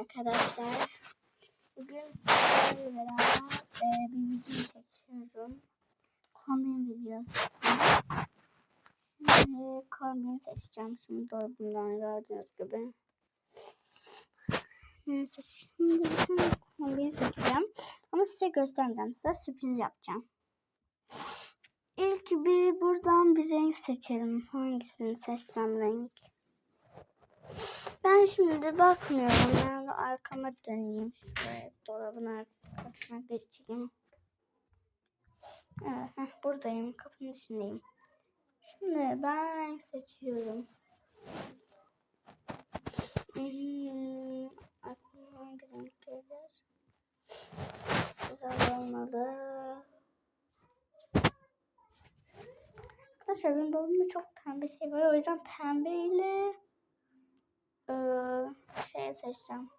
arkadaşlar. Bugün sizlerle beraber e, bir video çekiyorum. Kombin videosu. Şimdi kombin seçeceğim. Şimdi dolabımdan gördüğünüz gibi. Neyse şimdi bir kombin seçeceğim. Ama size göstermeyeceğim. Size sürpriz yapacağım. İlk bir buradan bir renk seçelim. Hangisini seçsem renk? Ben şimdi bakmıyorum. Ben de arkama döneyim. Şöyle dolabın arkasına geçeyim. Evet, buradayım. Kapının içindeyim. Şimdi ben renk seçiyorum. Hmm, aklıma hangi renk gelir? Güzel olmalı. Arkadaşlar benim dolabımda çok pembe şey var. O yüzden pembeyle şey seçeceğim.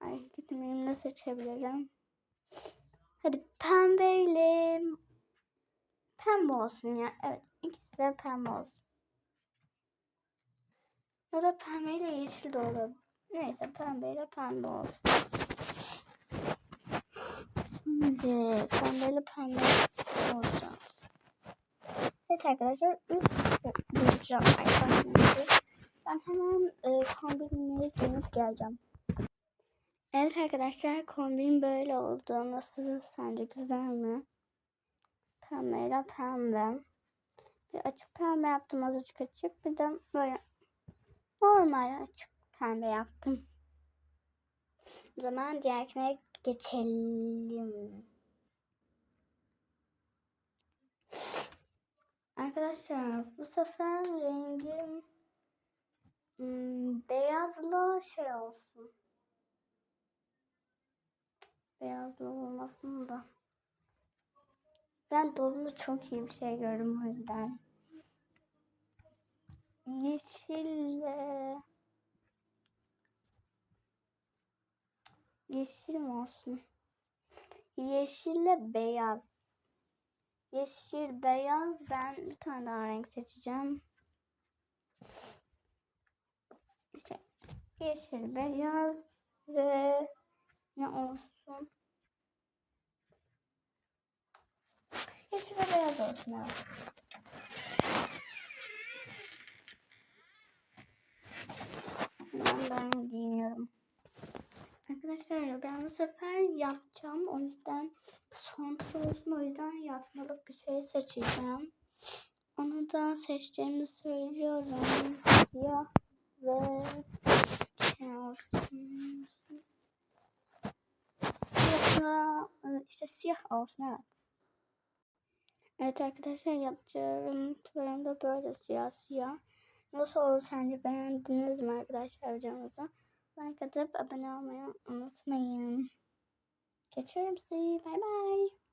Ay gitmeyeyim ne seçebilirim? Hadi pembeyle pembe olsun ya. Evet ikisi de pembe olsun. Ya da pembeyle yeşil de olabilir. Neyse pembeyle pembe olsun. Şimdi pembeyle pembe olacak. Evet arkadaşlar 3 bulacağım arkadaşlar. Ben hemen e, kombinleri giyinip geleceğim. Evet arkadaşlar kombin böyle oldu. Nasıl sence güzel mi? Pembeyle pembe. Bir açık pembe yaptım azıcık açık. Bir de böyle normal açık pembe yaptım. O zaman diğerkine geçelim. Arkadaşlar bu sefer rengim hmm, beyazla şey olsun. Beyazlı olmasın da. Ben dolumda çok iyi bir şey gördüm o yüzden. Yeşille Yeşil mi olsun? Yeşille beyaz. Yeşil, beyaz. Ben bir tane daha renk seçeceğim. İşte yeşil, beyaz ve ne olsun? Yeşil ve beyaz olsun evet. Ben, giyiniyorum. Arkadaşlar ben bu sefer yapacağım. O yüzden son tur olsun. O yüzden yatmalık bir şey seçeceğim. Onu da seçeceğimi söylüyorum. Siyah ve olsun. Siyah, işte siyah olsun evet. Evet arkadaşlar yapacağım. Turlarım da böyle siyah siyah. Nasıl oldu sence beğendiniz mi arkadaşlar videomuzu? Like atıp abone olmayı unutmayın. Geçiyorum sizi. Bay bay.